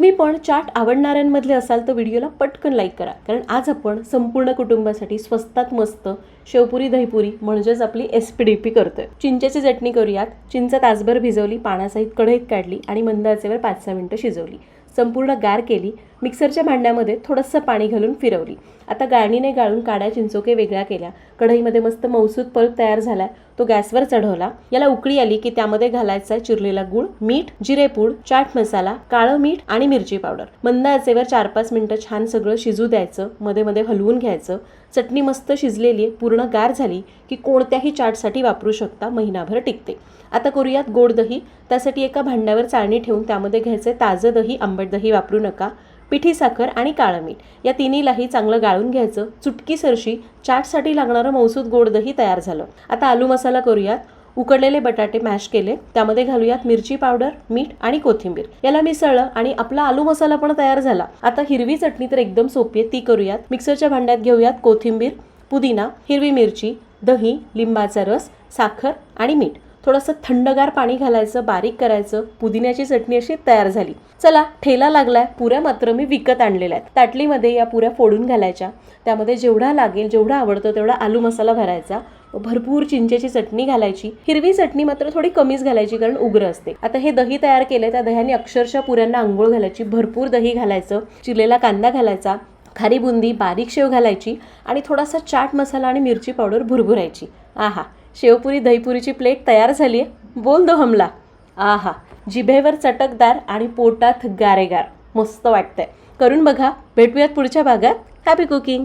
तुम्ही पण चाट आवडणाऱ्यांमधले असाल तर व्हिडिओला पटकन लाईक करा. कारण आज आपण संपूर्ण कुटुंबासाठी स्वस्तात मस्त शेवपुरी दहीपुरी म्हणजेच आपली एस पी डी पी करतोय. चिंचेची चटणी करूयात. चिंच तासभर भिजवली पाण्यासहित कढईत काढली आणि मंद आचेवर पाच सहा मिनटं शिजवली. संपूर्ण गार केली मिक्सरच्या भांड्यामध्ये थोडंसं पाणी घालून फिरवली. आता गाळणीने गाळून काड्या चिंचोके वेगळ्या केल्या. कढईमध्ये मस्त मौसूद पल्प तयार झाला तो गॅसवर चढवला. याला उकळी आली की त्यामध्ये घालायचा आहे चिरलेला गुळ मीठ जिरेपूड चाट मसाला काळं मीठ आणि मिरची पावडर. मंद आचेवर चार पाच मिनटं छान सगळं शिजू द्यायचं. मध्ये मध्ये हलवून घ्यायचं. चटणी मस्त शिजलेली आहे. पूर्ण गार झाली की कोणत्याही चाटसाठी वापरू शकता. महिनाभर टिकते. आता करूयात गोड दही. त्यासाठी एका भांड्यावर चाळणी ठेवून त्यामध्ये घ्यायचे ताजं दही आंबट दही वापरू नका. पिठी साखर आणि काळं मीठ. या तिन्हीलाही चांगलं गाळून घ्यायचं. चुटकी सरशी चाटसाठी लागणारं मौसूद गोड दही तयार झालं. आता आलू मसाला करूयात. उकडलेले बटाटे मॅश केले. त्यामध्ये घालूयात मिरची पावडर मीठ आणि कोथिंबीर. याला मिसळलं आणि आपला आलू मसाला पण तयार झाला. आता हिरवी चटणी तर एकदम सोपी आहे. ती करूयात. मिक्सरच्या भांड्यात घेऊयात कोथिंबीर पुदिना हिरवी मिरची दही लिंबाचा रस साखर आणि मीठ. थोडंसं थंडगार पाणी घालायचं बारीक करायचं पुदिन्याची चटणी अशी तयार झाली. चला ठेला लागलाय पुऱ्या मात्र मी विकत आणलेल्या आहेत. ताटलीमध्ये या पुऱ्या फोडून घालायच्या. त्यामध्ये जेवढा लागेल जेवढा आवडतं तेवढा आलू मसाला भरायचा. भरपूर चिंचेची चटणी घालायची. हिरवी चटणी मात्र थोडी कमीच घालायची कारण उग्र असते. आता हे दही तयार केले त्या दह्याने अक्षरशः पुऱ्यांना आंघोळ घालायची भरपूर दही घालायचं चिरलेला कांदा घालायचा खारी बुंदी बारीक शेव घालायची आणि थोडासा चाट मसाला आणि मिरची पावडर भुरभुरायची. आहा! शेवपुरी दहीपुरीची प्लेट तयार झाली आहे बोल दो हमला. आहा जिभेवर चटकदार आणि पोटात गारेगार. मस्त वाटतंय. करून बघा भेटूयात पुढच्या भागात. Happy cooking